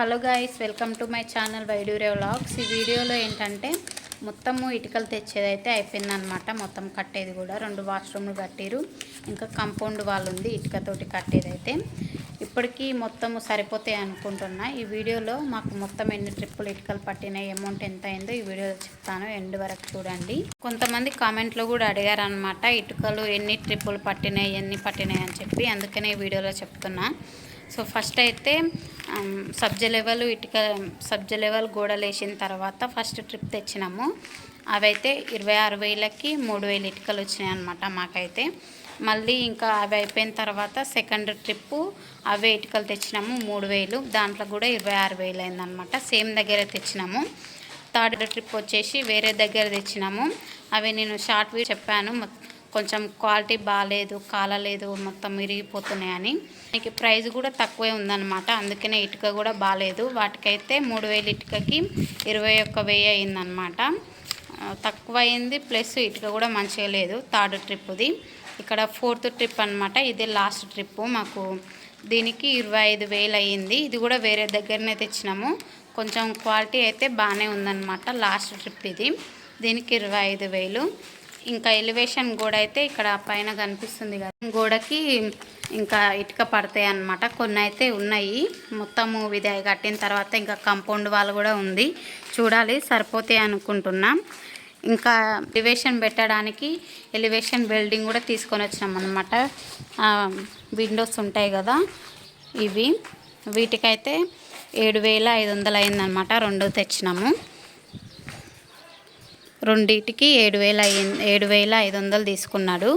Hello guys welcome to my channel వైడూరే vlogs. ఈ వీడియోలో ఏంటంటే మొత్తము ఇటుకలు తెచ్చేదైతే అయిపోయిందనమాట మొత్తం కట్టేది కూడా రెండు వాష్రూమ్లు కట్టిరు. ఇంకా కంపౌండ్ వాళ్ళు ఉంది ఇటుకతోటి కట్టేదైతే. ఇప్పటికీ మొత్తము సరిపోతాయి అనుకుంటున్నా. ఈ వీడియోలో మాకు మొత్తం ఎన్ని ట్రిప్పులు ఇటుకలు పట్టినాయి అమౌంట్ ఎంత అయిందో ఈ వీడియోలో చెప్తాను. ఎండ్ వరకు చూడండి. కొంతమంది కామెంట్లో కూడా అడిగారు అనమాట ఇటుకలు ఎన్ని ట్రిప్పులు పట్టినాయి ఎన్ని పట్టినాయి అని చెప్పి. అందుకనే ఈ వీడియోలో చెప్తున్నా. సో ఫస్ట్ అయితే సబ్జ లెవెల్ ఇటుక సబ్జ లెవెల్ గోడలు వేసిన తర్వాత ఫస్ట్ ట్రిప్ తెచ్చినాము. అవైతే ఇరవై ఆరు వేలకి మూడు వేలు ఇటుకలు వచ్చినాయి అనమాట మాకైతే. మళ్ళీ ఇంకా అవి అయిపోయిన తర్వాత సెకండ్ ట్రిప్పు అవే ఇటుకలు తెచ్చినాము మూడు వేలు. దాంట్లో కూడా ఇరవై ఆరు వేలు అయిందనమాట సేమ్ దగ్గర తెచ్చినాము. థర్డ్ ట్రిప్ వచ్చేసి వేరే దగ్గర తెచ్చినాము. అవి నేను షార్ట్ వీడియో చెప్పాను కొంచెం క్వాలిటీ బాగాలేదు కాలలేదు మొత్తం విరిగిపోతున్నాయని. మీకు ప్రైస్ కూడా తక్కువే ఉందన్నమాట. అందుకనే ఇటుక కూడా బాగాలేదు వాటికైతే మూడు వేలు ఇటుకకి ఇరవై ఒక్క వెయ్యి అయిందనమాట తక్కువ అయింది ప్లస్ ఇటుక కూడా మంచిగా లేదు థర్డ్ ట్రిప్ది ఇక్కడ ఫోర్త్ ట్రిప్ అనమాట ఇది లాస్ట్ ట్రిప్ మాకు. దీనికి ఇరవై ఐదు వేలు అయ్యింది. ఇది కూడా వేరే దగ్గరనే తెచ్చినాము. కొంచెం క్వాలిటీ అయితే బాగానే ఉందన్నమాట లాస్ట్ ట్రిప్ ఇది. దీనికి ఇరవై ఐదు వేలు. ఇంకా ఎలివేషన్ గోడ అయితే ఇక్కడ పైన కనిపిస్తుంది కదా. గోడకి ఇంకా ఇటుక పడతాయి అన్నమాట. కొన్ని అయితే ఉన్నాయి. మొత్తము ఇది కట్టిన తర్వాత ఇంకా కంపౌండ్ వాల్ కూడా ఉంది. చూడాలి సరిపోతాయి అనుకుంటున్నాం. ఇంకా ఎలివేషన్ పెట్టడానికి ఎలివేషన్ బిల్డింగ్ కూడా తీసుకొని వచ్చినాం అనమాట విండోస్ ఉంటాయి కదా ఇవి. వీటికైతే ఏడు వేల ఐదు వందలు అయిందనమాట రెండు తెచ్చినాము. రెండింటికి ఏడు వేల ఏడు వేల ఐదు వందలు తీసుకున్నాడు.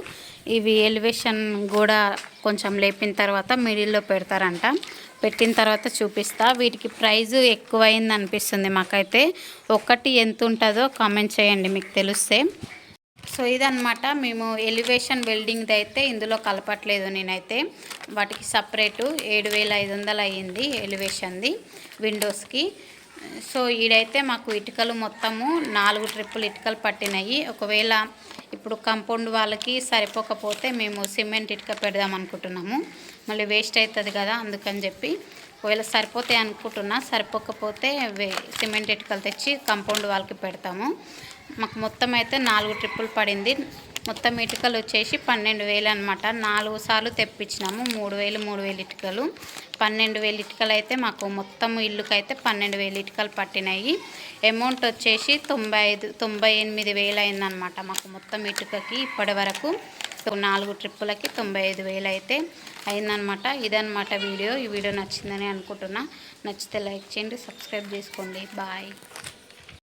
ఇవి ఎలివేషన్ కూడా కొంచెం లేపిన తర్వాత మిడిల్లో పెడతారంట. పెట్టిన తర్వాత చూపిస్తా. వీటికి ప్రైజ్ ఎక్కువైంది అనిపిస్తుంది మాకైతే. ఒకటి ఎంత ఉంటుందో కామెంట్ చేయండి మీకు తెలిస్తే. సో ఇదనమాట మేము ఎలివేషన్ వెల్డింగ్ది అయితే ఇందులో కలపట్లేదు నేనైతే. వాటికి సపరేటు ఏడు వేల ఐదు వందలు అయ్యింది ఎలివేషన్ది విండోస్కి. సో ఈడైతే మాకు ఇటుకలు మొత్తము నాలుగు ట్రిప్పులు ఇటుకలు పట్టినాయి. ఒకవేళ ఇప్పుడు కంపౌండ్ వాళ్ళకి సరిపోకపోతే మేము సిమెంట్ ఇటుక పెడదాం అనుకుంటున్నాము. మళ్ళీ వేస్ట్ అవుతుంది కదా అందుకని చెప్పి ఒకవేళ సరిపోతాయి అనుకుంటున్నా సరిపోకపోతే సిమెంట్ ఇటుకలు తెచ్చి కంపౌండ్ వాళ్ళకి పెడతాము. మాకు మొత్తం అయితే నాలుగు ట్రిప్పులు పడింది. మొత్తం ఇటుకలు వచ్చేసి పన్నెండు వేలు అనమాట నాలుగు సార్లు తెప్పించినాము. మూడు వేలు మూడు వేలు ఇటుకలు. పన్నెండు వేలు ఇటుకలు అయితే మాకు మొత్తం ఇల్లుకైతే పన్నెండు వేలు ఇటుకలు పట్టినాయి. అమౌంట్ వచ్చేసి తొంభై ఐదు తొంభై ఎనిమిది వేలు అయిందనమాట మాకు మొత్తం ఇటుకకి ఇప్పటి వరకు. నాలుగు ట్రిప్పులకి తొంభై ఐదు వేలు అయితే అయిందనమాట ఇదనమాట వీడియో. ఈ వీడియో నచ్చిందని అనుకుంటున్నా. నచ్చితే లైక్ చేయండి సబ్స్క్రైబ్ చేసుకోండి. బాయ్.